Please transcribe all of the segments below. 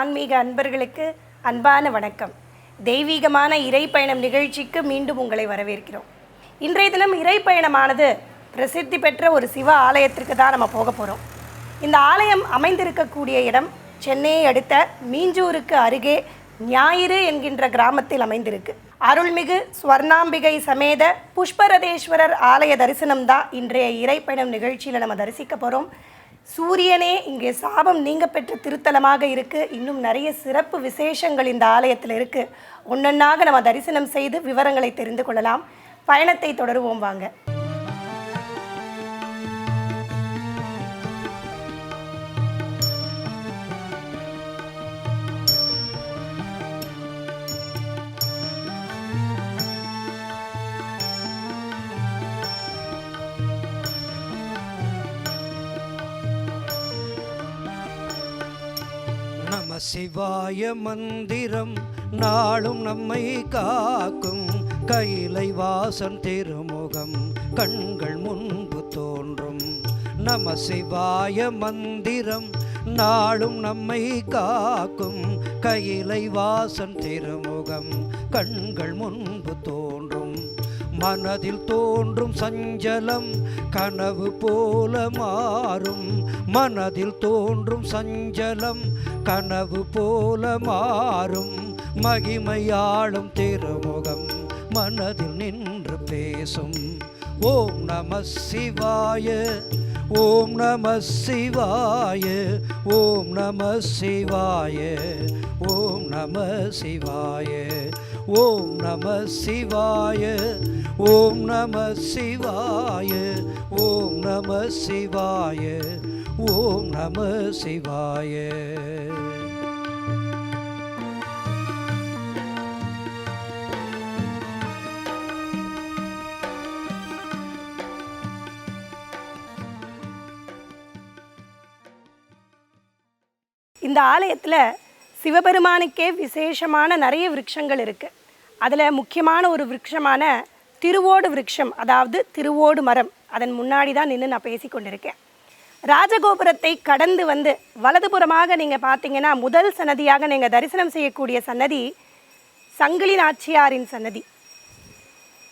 ஆன்மீக அன்பர்களுக்கு அன்பான வணக்கம். தெய்வீகமான இறைப்பயணம் நிகழ்ச்சிக்கு மீண்டும் உங்களை வரவேற்கிறோம். இன்றைய தினம் இறைப்பயணமானது பிரசித்தி பெற்ற ஒரு சிவ ஆலயத்திற்கு தான் நம்ம போக போகிறோம் இந்த ஆலயம் அமைந்திருக்கக்கூடிய இடம் சென்னையை அடுத்த மீஞ்சூருக்கு அருகே ஞாயிறு என்கின்ற கிராமத்தில் அமைந்திருக்கு. அருள்மிகு ஸ்வர்ணாம்பிகை சமேத புஷ்பரதேஸ்வரர் ஆலய தரிசனம் தான் இன்றைய இறைப்பயணம் நிகழ்ச்சியில் நம்ம தரிசிக்க போகிறோம் சூரியனே இங்கே சாபம் நீங்க பெற்ற திருத்தலமாக இருக்கு. இன்னும் நிறைய சிறப்பு விசேஷங்கள் இந்த ஆலயத்தில் இருக்கு. ஒன்னொன்னாக நம்ம தரிசனம் செய்து விவரங்களை தெரிந்து கொள்ளலாம். பயணத்தை தொடருவோம் வாங்க. சிவாய மந்திரம் நாளும் நம்மை காக்கும் கைலை வாசன் திருமுகம் கண்கள் முன்பு தோன்றும். நம சிவாய மந்திரம் நாளும் நம்மை காக்கும் கைலை வாசன் திருமுகம் கண்கள் முன்பு தோன்றும். மனதில் தோன்றும் சஞ்சலம் கனவு போல மாறும். மனதில் தோன்றும் சஞ்சலம் கனவு போல மாறும். மகிமையாளும் திருமுகம் மனதில் நின்று பேசும். ஓம் நம சிவாய ஓம் நம சிவாய ஓம் நம சிவாய ஓம் நம சிவாய ஓம் நம சிவாய ஓம் நம சிவாய ஓம் நம சிவாய. ஓம் நம சிவாய. இந்த ஆலயத்தில் சிவபெருமானுக்கே விசேஷமான நிறைய விருட்சங்கள் இருக்குது அதில் முக்கியமான ஒரு விருட்சமான திருவோடு விருட்சம் அதாவது திருவோடு மரம் அதன் முன்னாடி தான் நின்று நான் பேசி கொண்டிருக்கேன் ராஜகோபுரத்தை கடந்து வந்து வலதுபுறமாக நீங்கள் பார்த்தீங்கன்னா முதல் சன்னதியாக நீங்கள் தரிசனம் செய்யக்கூடிய சன்னதி சங்கிலி நாச்சியாரின் சன்னதி.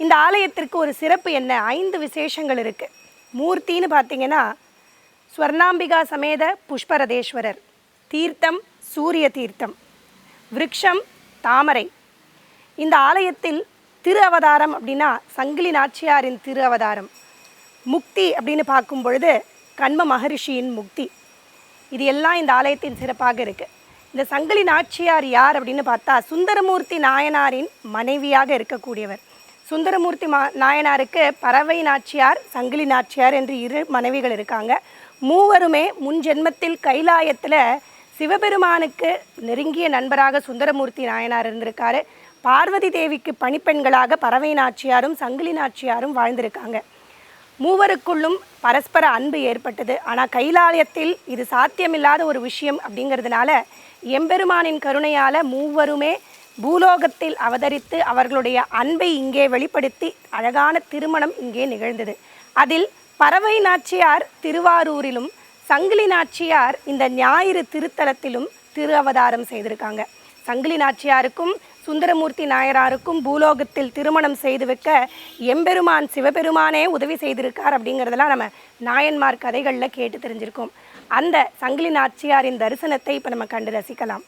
இந்த ஆலயத்திற்கு ஒரு சிறப்பு என்ன? ஐந்து விசேஷங்கள் இருக்குது மூர்த்தின்னு பார்த்தீங்கன்னா ஸ்வர்ணாம்பிகா சமேத புஷ்பரதேஸ்வரர் தீர்த்தம் சூரிய தீர்த்தம் விருட்சம் தாமரை. இந்த ஆலயத்தில் திரு அவதாரம் அப்படின்னா சங்கிலி நாச்சியாரின் திரு அவதாரம். முக்தி அப்படின்னு பார்க்கும் பொழுது கண்ம மகரிஷியின் முக்தி. இது எல்லாம் இந்த ஆலயத்தின் சிறப்பாக இருக்குது இந்த சங்கிலி நாச்சியார் யார் அப்படின்னு பார்த்தா சுந்தரமூர்த்தி நாயனாரின் மனைவியாக இருக்கக்கூடியவர். சுந்தரமூர்த்தி மா நாயனாருக்கு பறவை நாச்சியார் சங்கிலி நாச்சியார் என்று இரு மனைவிகள் இருக்காங்க. மூவருமே முன் ஜென்மத்தில் கைலாயத்தில் சிவபெருமானுக்கு நெருங்கிய நண்பராக சுந்தரமூர்த்தி நாயனார் இருந்திருக்காரு. பார்வதி தேவிக்கு பணிப்பெண்களாக பறவை நாச்சியாரும் சங்கிலி நாச்சியாரும் வாழ்ந்திருக்காங்க. மூவருக்குள்ளும் பரஸ்பர அன்பு ஏற்பட்டது. ஆனால் கைலாலயத்தில் இது சாத்தியமில்லாத ஒரு விஷயம் அப்படிங்கிறதுனால எம்பெருமானின் கருணையால் மூவருமே பூலோகத்தில் அவதரித்து அவர்களுடைய அன்பை இங்கே வெளிப்படுத்தி அழகான திருமணம் இங்கே நிகழ்ந்தது. அதில் பறவை நாச்சியார் திருவாரூரிலும் சங்கிலி நாச்சியார் இந்த ஞாயிறு திருத்தலத்திலும் திரு அவதாரம் செய்திருக்காங்க. சங்கிலி நாச்சியாருக்கும் சுந்தரமூர்த்தி நாயராருக்கும் பூலோகத்தில் திருமணம் செய்து வைக்க எம்பெருமான் சிவபெருமானே உதவி செய்திருக்கார் அப்படிங்கிறதெல்லாம் நம்ம நாயன்மார் கதைகளில் கேட்டு தெரிஞ்சிருக்கோம். அந்த சங்கிலி நாச்சியாரின் தரிசனத்தை இப்போ நம்ம கண்டு ரசிக்கலாம்.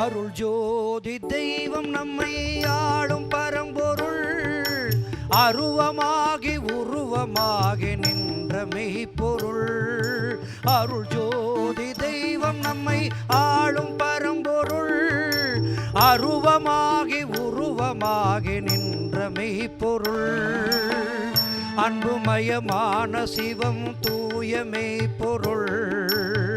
அருள் ஜோதி தெய்வம் நம்மை ஆடும் அருவமாகி உருவமாகி நின்ற மெய்ப்பொருள். அருள் ஜோதி தெய்வம் நம்மை ஆளும் பரம்பொருள். அருவமாகி உருவமாகி நின்ற மெய்ப்பொருள். அன்புமயமான சிவம் தூய மெய்ப்பொருள்.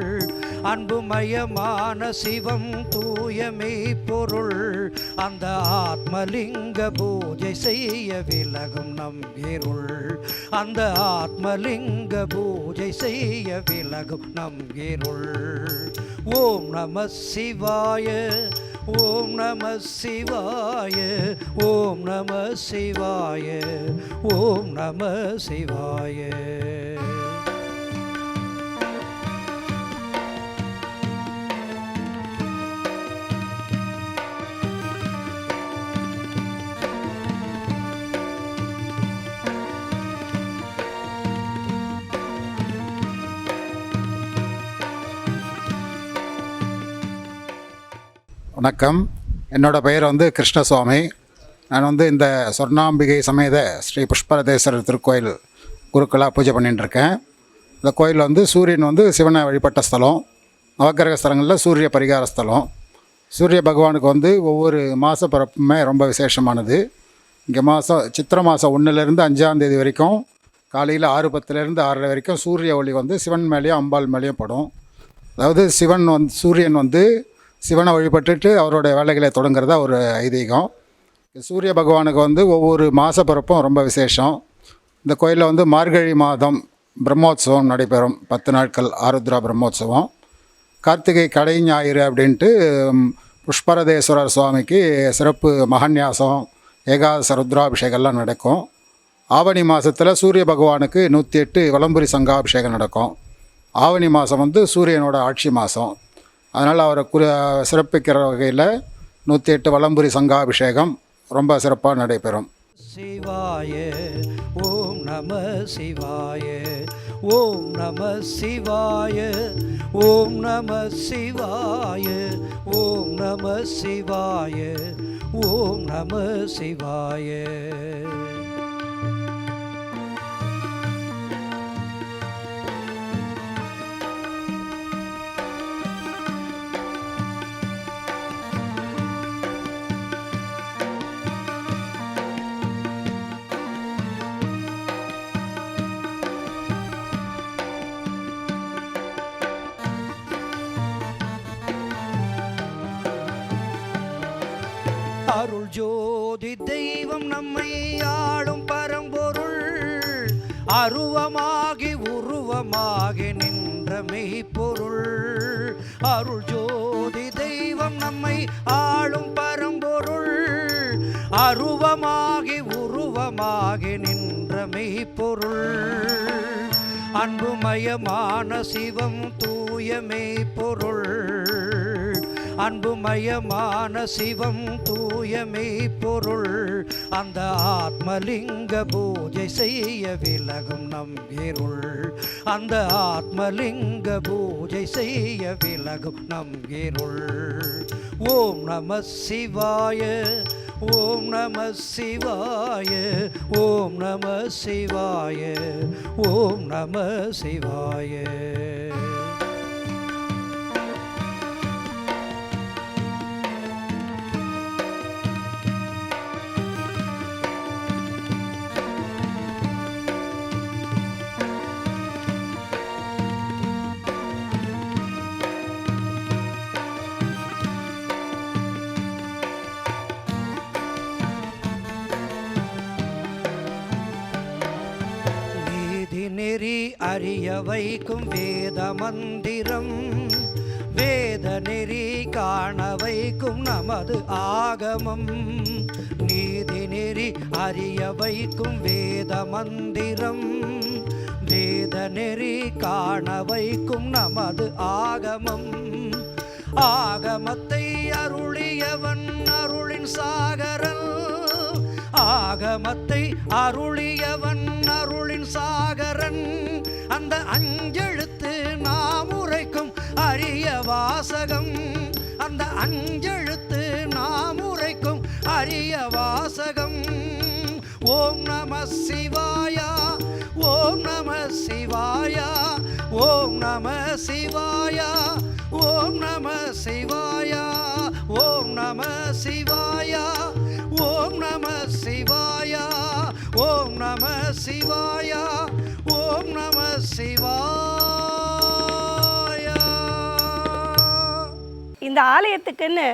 அன்புமயமான சிவம் தூயமை பொருள் அந்த ஆத்மலிங்க பூஜை செய்ய விலகும் நம் இருள். அந்த ஆத்மலிங்க பூஜை செய்ய விலகும் நம் இருள். ஓம் நம சிவாய ஓம் நம சிவாய ஓம் நம சிவாய ஓம் நம சிவாய. வணக்கம். என்னோட பெயர் வந்து கிருஷ்ணசுவாமி. நான் வந்து இந்த சொர்ணாம்பிகை சமேத ஸ்ரீ புஷ்பரதேஸ்வரர் திருக்கோயில் குருக்களாக பூஜை பண்ணிட்டுருக்கேன். இந்த கோயில் வந்து சூரியன் வந்து சிவனை வழிபட்ட ஸ்தலம். நவக்கிரக ஸ்தலங்களில் சூரிய பரிகார ஸ்தலம். சூரிய பகவானுக்கு வந்து ஒவ்வொரு மாத பிறப்புமே ரொம்ப விசேஷமானது. இங்கே மாதம் சித்திரை மாதம் ஒன்றுலேருந்து அஞ்சாந்தேதி வரைக்கும் காலையில் ஆறு பத்துலேருந்து ஆறரை வரைக்கும் சூரிய ஒளி வந்து சிவன் மேலேயும் அம்பாள் மேலேயும் படும். அதாவது சிவன் வந்து சூரியன் வந்து சிவனை வழிபட்டுட்டு அவருடைய வேலைகளை தொடங்குறதா ஒரு ஐதீகம். சூரிய பகவானுக்கு வந்து ஒவ்வொரு மாத பிறப்பும் ரொம்ப விசேஷம். இந்த கோயிலில் வந்து மார்கழி மாதம் பிரம்மோத்சவம் நடைபெறும். பத்து நாட்கள் ஆருத்ரா பிரம்மோத்சவம். கார்த்திகை கடை ஞாயிறு அப்படின்ட்டு புஷ்பரதேஸ்வரர் சுவாமிக்கு சிறப்பு மகன்யாசம் ஏகாதச ருத்ராபிஷேகம்லாம் நடக்கும். ஆவணி மாதத்தில் சூரிய பகவானுக்கு நூற்றி எட்டு வலம்புரி சங்காபிஷேகம் நடக்கும். ஆவணி மாதம் வந்து சூரியனோட ஆட்சி மாதம் அதனால் அவரை குறி சிறப்பிக்கிற வகையில் நூற்றி எட்டு வலம்புரி சங்காபிஷேகம் ரொம்ப சிறப்பாக நடைபெறும். சிவாய ஓம் நம சிவாய ஓம் நம சிவாய ஓம் நம சிவாய ஓம் நம சிவாய ஓம் நம சிவாய. அருள் ஜோதி தெய்வம் நம்மை ஆளும் பரம்பொருள். அருவமாகி உருவமாகி நின்ற மெய்ப்பொருள். அருள் ஜோதி தெய்வம் நம்மை ஆளும் பரம்பொருள். அருவமாகி உருவமாகி நின்ற மெய்ப்பொருள். அன்புமயமான சிவம் தூய மெய்ப்பொருள். அன்புமயமான சிவம் தூயமே பொருள் அந்த ஆத்மலிங்க பூஜை செய்ய விலகும் நம் இருள். அந்த ஆத்மலிங்க பூஜை செய்ய விலகும் நம் இருள். ஓம் நம சிவாய ஓம் நம சிவாய ஓம் நம சிவாய ஓம் நம சிவாய. வைக்கும் வேத மந்திரம். வேத நெறி காண வைக்கும் நமது ஆகமம். நீதி நெறி அறிய வைக்கும் வேத மந்திரம். வேத நெறி காண வைக்கும் நமது ஆகமம். ஆகமத்தை அருளியவன் அருளின் சாகரன் ஆகமத்தை அருளியவன் அருளின் சாகரன். அந்த அஞ்செழுத்து நாம் உரைக்கும் அரிய வாசகம். அந்த அஞ்செழுத்து நாம் உரைக்கும் அரிய வாசகம். ஓம் நம சிவாயா ஓம் நம சிவாயா ஓம் நம சிவாயா ஓம் நம சிவாயா ஓம் நம சிவாயா. ஓம் நம சிவாயா ஓம் நம சிவாயா ஓம் நம சிவாயா. இந்த ஆலயத்துக்குன்னு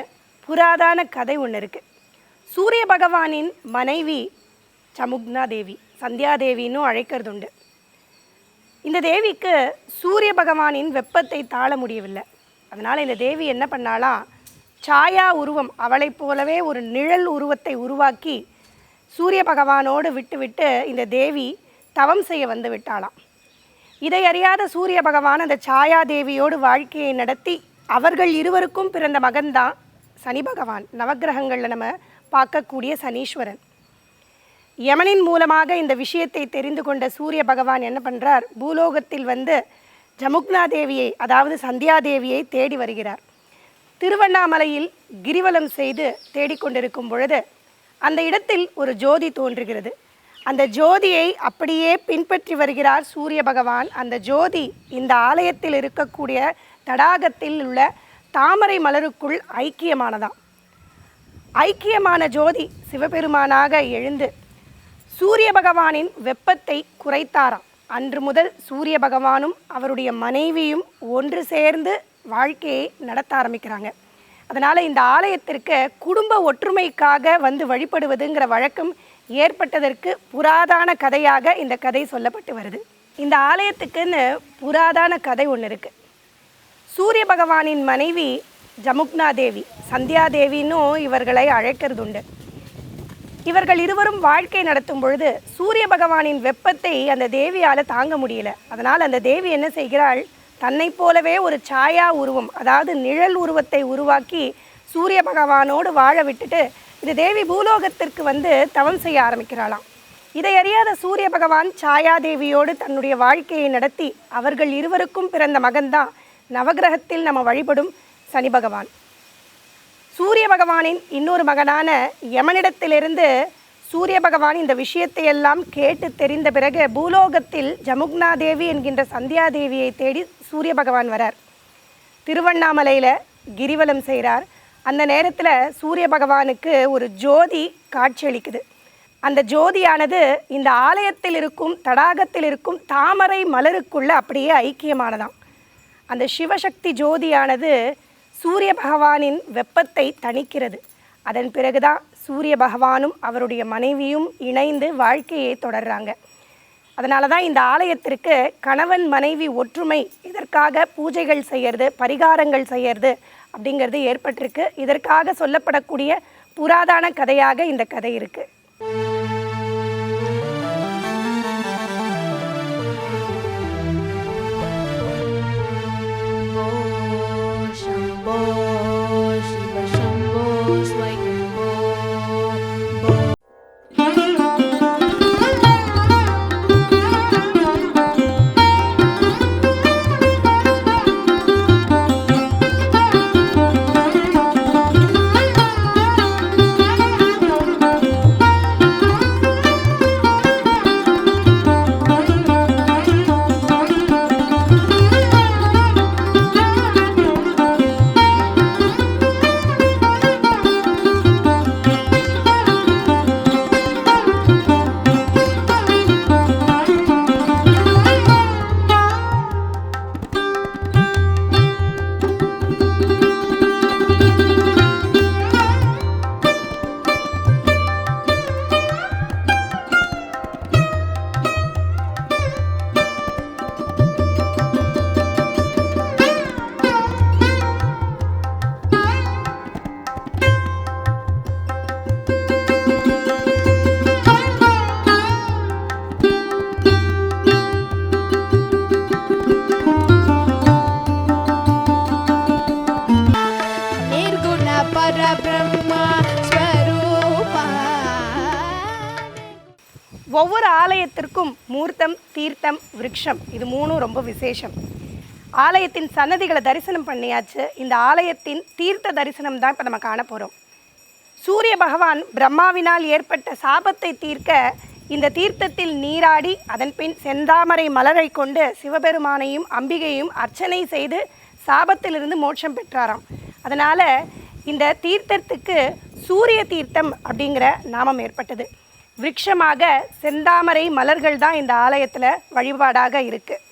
புராதான கதை ஒன்று இருக்குது சூரிய பகவானின் மனைவி சமுக்னா தேவி சந்தியாதேவின்னு அழைக்கிறது உண்டு. இந்த தேவிக்கு சூரிய பகவானின் வெப்பத்தை தாழ முடியவில்லை. அதனால் இந்த தேவி என்ன பண்ணாலாம் சாயா உருவம் அவளைப் போலவே ஒரு நிழல் உருவத்தை உருவாக்கி சூரிய பகவானோடு விட்டுவிட்டு இந்த தேவி தவம் செய்ய வந்து விட்டாளாம். இதை அறியாத சூரிய பகவான் அந்த சாயா தேவியோடு வாழ்க்கையை நடத்தி அவர்கள் இருவருக்கும் பிறந்த மகன்தான் சனி பகவான். நவக்கிரகங்களில் நம்ம பார்க்கக்கூடிய சனீஸ்வரன். யமனின் மூலமாக இந்த விஷயத்தை தெரிந்து கொண்ட சூரிய பகவான் என்ன பண்ணுறார் பூலோகத்தில் வந்து ஜமுக்னா தேவியை அதாவது சந்தியா தேவியை தேடி வருகிறார். திருவண்ணாமலையில் கிரிவலம் செய்து தேடிக்கொண்டிருக்கும் பொழுது அந்த இடத்தில் ஒரு ஜோதி தோன்றுகிறது. அந்த ஜோதியை அப்படியே பின்பற்றி வருகிறார் சூரிய பகவான். அந்த ஜோதி இந்த ஆலயத்தில் இருக்கக்கூடிய தடாகத்தில் உள்ள தாமரை மலருக்குள் ஐக்கியமானதாம். ஐக்கியமான ஜோதி சிவபெருமானாக எழுந்து சூரிய பகவானின் வெப்பத்தை குறைத்தாராம். அன்று முதல் சூரிய பகவானும் அவருடைய மனைவியும் ஒன்று சேர்ந்து வாழ்க்கையை நடத்த ஆரம்பிக்கிறாங்க. அதனால் இந்த ஆலயத்திற்கு குடும்ப ஒற்றுமைக்காக வந்து வழிபடுவதுங்கிற வழக்கம் ஏற்பட்டதற்கு புராதான கதையாக இந்த கதை சொல்லப்பட்டு வருது. இந்த ஆலயத்துக்குன்னு புராதான கதை ஒன்று இருக்குது சூரிய பகவானின் மனைவி ஜமுக்னா தேவி சந்தியா தேவின்னும் இவர்களை அழைக்கிறது உண்டு இவர்கள் இருவரும் வாழ்க்கை நடத்தும் பொழுது சூரிய பகவானின் வெப்பத்தை அந்த தேவியால் தாங்க முடியல. அதனால் அந்த தேவி என்ன செய்கிறாள்? தன்னை போலவே ஒரு சாயா உருவம் அதாவது நிழல் உருவத்தை உருவாக்கி சூரிய பகவானோடு வாழ விட்டுட்டு இந்த தேவி பூலோகத்திற்கு வந்து தவம் செய்ய ஆரம்பிக்கிறாளாம். இதை அறியாத சூரிய பகவான் சாயாதேவியோடு தன்னுடைய வாழ்க்கையை நடத்தி அவர்கள் இருவருக்கும் பிறந்த மகன்தான் நவகிரகத்தில் நம்ம வழிபடும் சனி பகவான். சூரிய பகவானின் இன்னொரு மகனான யமனிடத்திலிருந்து சூரிய பகவான் இந்த விஷயத்தை எல்லாம் கேட்டு தெரிந்த பிறகு பூலோகத்தில் ஜமுக்னா தேவி என்கின்ற சந்தியா தேவியை தேடி சூரிய பகவான் வரார். திருவண்ணாமலையில் கிரிவலம் செய்கிறார் அந்த நேரத்தில் சூரிய பகவானுக்கு ஒரு ஜோதி காட்சியளிக்குது அந்த ஜோதியானது இந்த ஆலயத்தில் இருக்கும் தடாகத்தில் இருக்கும் தாமரை மலருக்குள்ளே அப்படியே ஐக்கியமானதாம். அந்த சிவசக்தி ஜோதியானது சூரிய பகவானின் வெப்பத்தை தணிக்கிறது. அதன் பிறகுதான் சூரிய பகவானும் அவருடைய மனைவியும் இணைந்து வாழ்க்கையை தொடர்றாங்க. அதனால தான் இந்த ஆலயத்திற்கு கணவன் மனைவி ஒற்றுமை இதற்காக பூஜைகள் செய்யறது பரிகாரங்கள் செய்யறது அப்படிங்கிறது ஏற்பட்டிருக்கு. இதற்காக சொல்லப்படக்கூடிய புராதான கதையாக இந்த கதை இருக்குது ஆலயத்திற்கும் மூர்த்தம் தீர்த்தம் விருட்சம் இது மூணும் ரொம்ப விசேஷம். ஆலயத்தின் சன்னதிகளை தரிசனம் பண்ணியாச்சு. இந்த ஆலயத்தின் தீர்த்த தரிசனம் தான் இப்போ நம்ம காண போகிறோம் சூரிய பகவான் பிரம்மாவினால் ஏற்பட்ட சாபத்தை தீர்க்க இந்த தீர்த்தத்தில் நீராடி அதன் பின் செந்தாமரை மலரை கொண்டு சிவபெருமானையும் அம்பிகையும் அர்ச்சனை செய்து சாபத்திலிருந்து மோட்சம் பெற்றாராம். அதனால் இந்த தீர்த்தத்துக்கு சூரிய தீர்த்தம் அப்படிங்கிற நாமம் ஏற்பட்டது. விருட்சமாக செந்தாமரை மலர்கள் தான் இந்த ஆலயத்தில் வழிபாடாக இருக்குது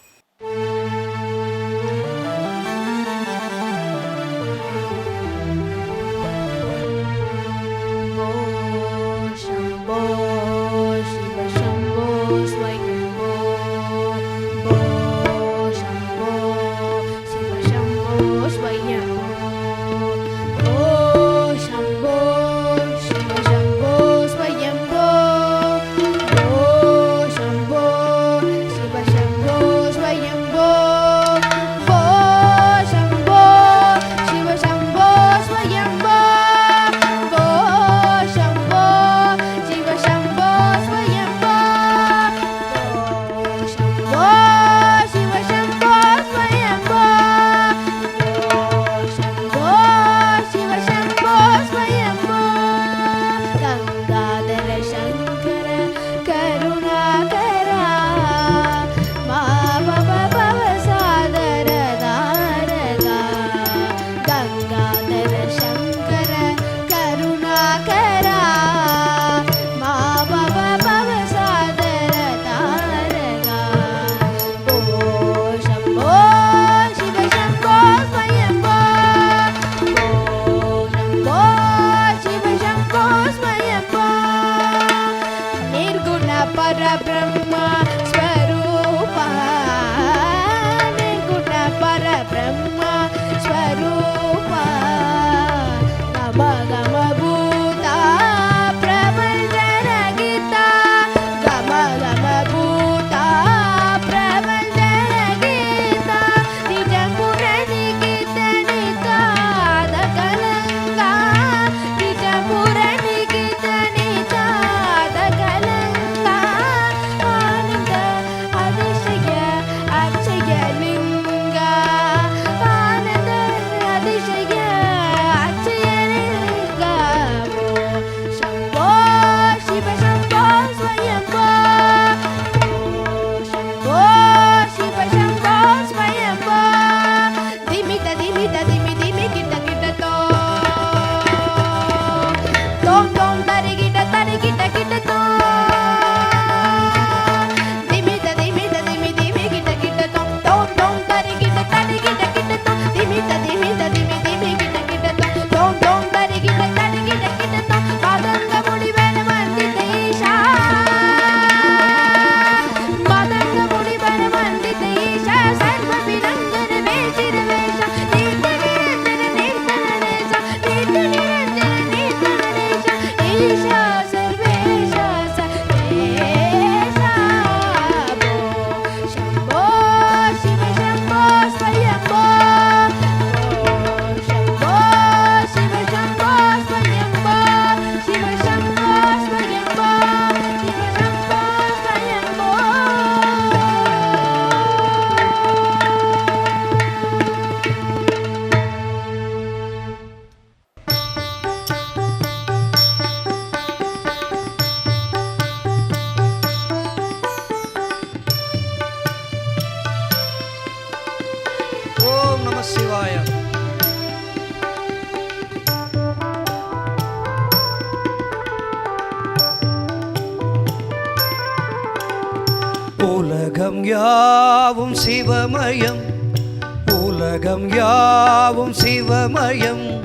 யாவும் சிவமயம்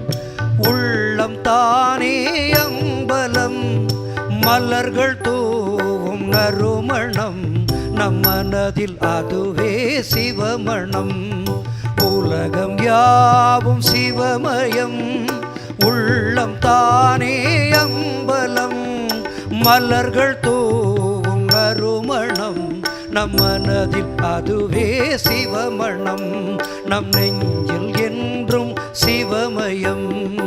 உள்ளம் தானே அம்பலம். மலர்கள் தூவும் நறுமணம் நம் மனதில் அதுவே சிவமணம். உலகம் யாவும் சிவமயம் உள்ளம் தானே அம்பலம். மலர்கள் தூ நம் மனதில் அதுவே சிவமணம் நம் நெஞ்சில் என்றும் சிவமயம்.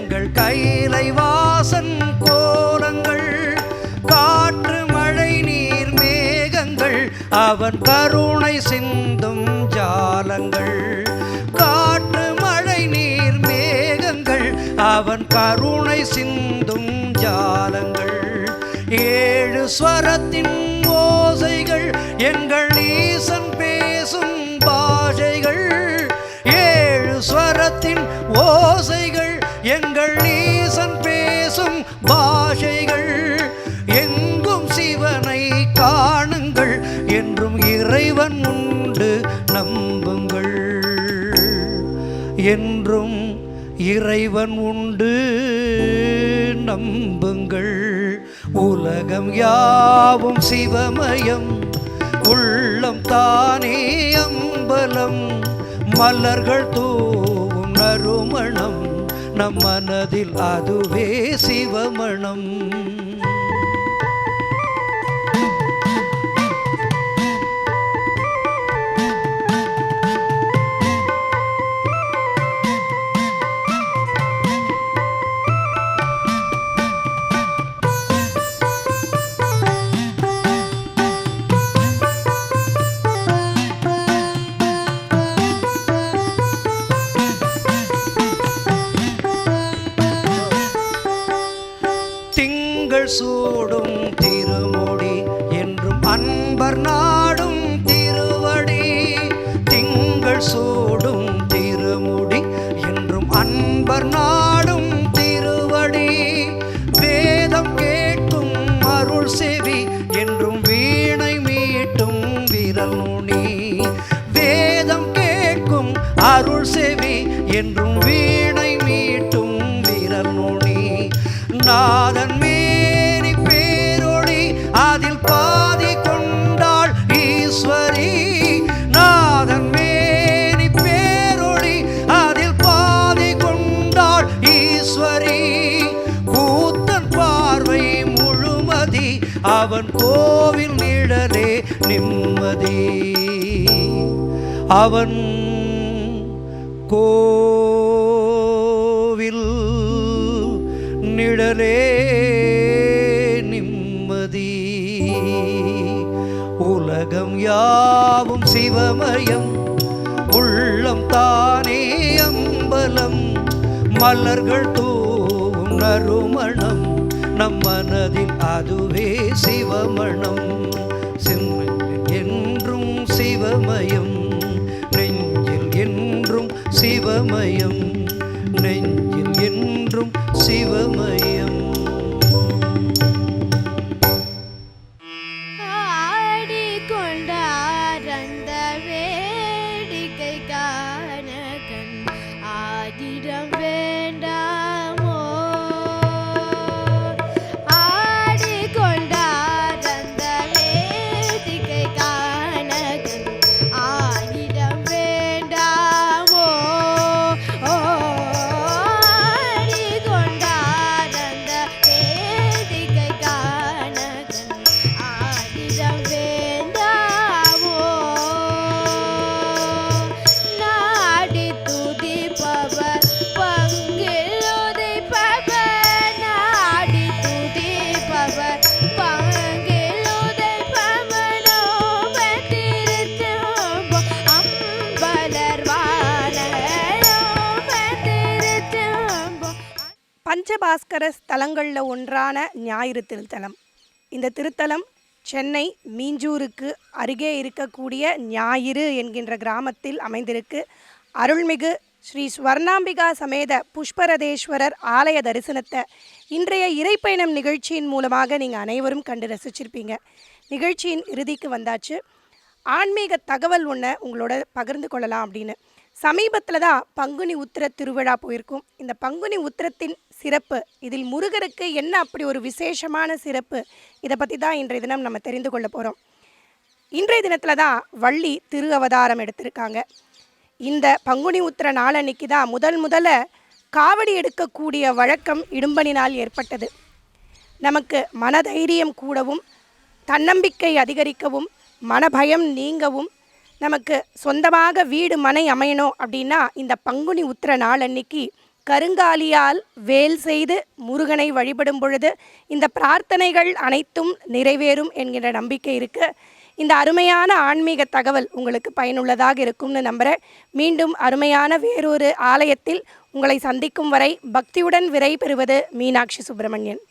எங்கள் கையிலை வாசன் கோலங்கள் காற்று மழை நீர் மேகங்கள் அவன் கருணை சிந்தும் ஜாலங்கள். காற்று மழை நீர் மேகங்கள் அவன் கருணை சிந்தும் ஜாலங்கள். ஏழு ஸ்வரத்தின் ஓசைகள் எங்கள் ஈசன் பேசும் பாஷைகள். ஏழு ஸ்வரத்தின் ஓசைகள் எங்கள் நீசன் பேசும் பாஷைகள் எங்கும் சிவனை காணுங்கள் என்றும் இறைவன் உண்டு நம்புங்கள் என்றும் இறைவன் உண்டு நம்புங்கள். உலகம் யாவும் சிவமயம் உள்ளம் தானே அம்பலம். மலர்கள் தூவும் நறுமணம் நம் மனதில் அதுவே சிவமணம் அவன் கோவில் நிழலே நிம்மதி. உலகம் யாவும் சிவமயம் உள்ளம் தானே அம்பலம். மலர்கள் தூவும் நறுமணம் நம் மனதில் அதுவே சிவமணம். சிம்மத்தில் என்றும் சிவமயம். சிவமயம். நெஞ்சில் என்றும் சிவமயம். தலங்களில் ஒன்றான ஞாயிறு திருத்தலம். இந்த திருத்தலம் சென்னை மீஞ்சூருக்கு அருகே இருக்கக்கூடிய ஞாயிறு என்கின்ற கிராமத்தில் அமைந்திருக்கு. அருள்மிகு ஸ்ரீ ஸ்வர்ணாம்பிகா சமேத புஷ்பரதேஸ்வரர் ஆலய தரிசனத்தை இன்றைய இறைப்பயணம் நிகழ்ச்சியின் மூலமாக நீங்கள் அனைவரும் கண்டு ரசிச்சிருப்பீங்க. நிகழ்ச்சியின் இறுதிக்கு வந்தாச்சு. ஆன்மீக தகவல் ஒன்றை உங்களோட பகிர்ந்து கொள்ளலாம் அப்படின்னு. சமீபத்தில் தான் பங்குனி உத்திர திருவிழா போயிருக்கும். இந்த பங்குனி உத்திரத்தின் சிறப்பு. இதில் முருகருக்கு என்ன அப்படி ஒரு விசேஷமான சிறப்பு? இதை பற்றி தான் இன்றைய தினம் நம்ம தெரிந்து கொள்ள போகிறோம் இன்றைய தினத்தில் தான் வள்ளி திரு அவதாரம் எடுத்திருக்காங்க. இந்த பங்குனி உத்திர நாளன்னைக்கு தான் முதல் முதல்ல காவடி எடுக்கக்கூடிய வழக்கம் இடும்பனினால் ஏற்பட்டது. நமக்கு மனதைரியம் கூடவும் தன்னம்பிக்கை அதிகரிக்கவும் மனபயம் நீங்கவும் நமக்கு சொந்தமாக வீடு மனை அமையணும் அப்படின்னா இந்த பங்குனி உத்திர நாள் அன்னைக்கு கருங்காலியால் வேல் செய்து முருகனை வழிபடும் பொழுது இந்த பிரார்த்தனைகள் அனைத்தும் நிறைவேறும் என்கிற நம்பிக்கை இருக்குது இந்த அருமையான ஆன்மீக தகவல் உங்களுக்கு பயனுள்ளதாக இருக்கும்னு நம்புகிறேன் மீண்டும் அருமையான வேறொரு ஆலயத்தில் உங்களை சந்திக்கும் வரை பக்தியுடன் விரை பெறுவது மீனாட்சி சுப்பிரமணியன்.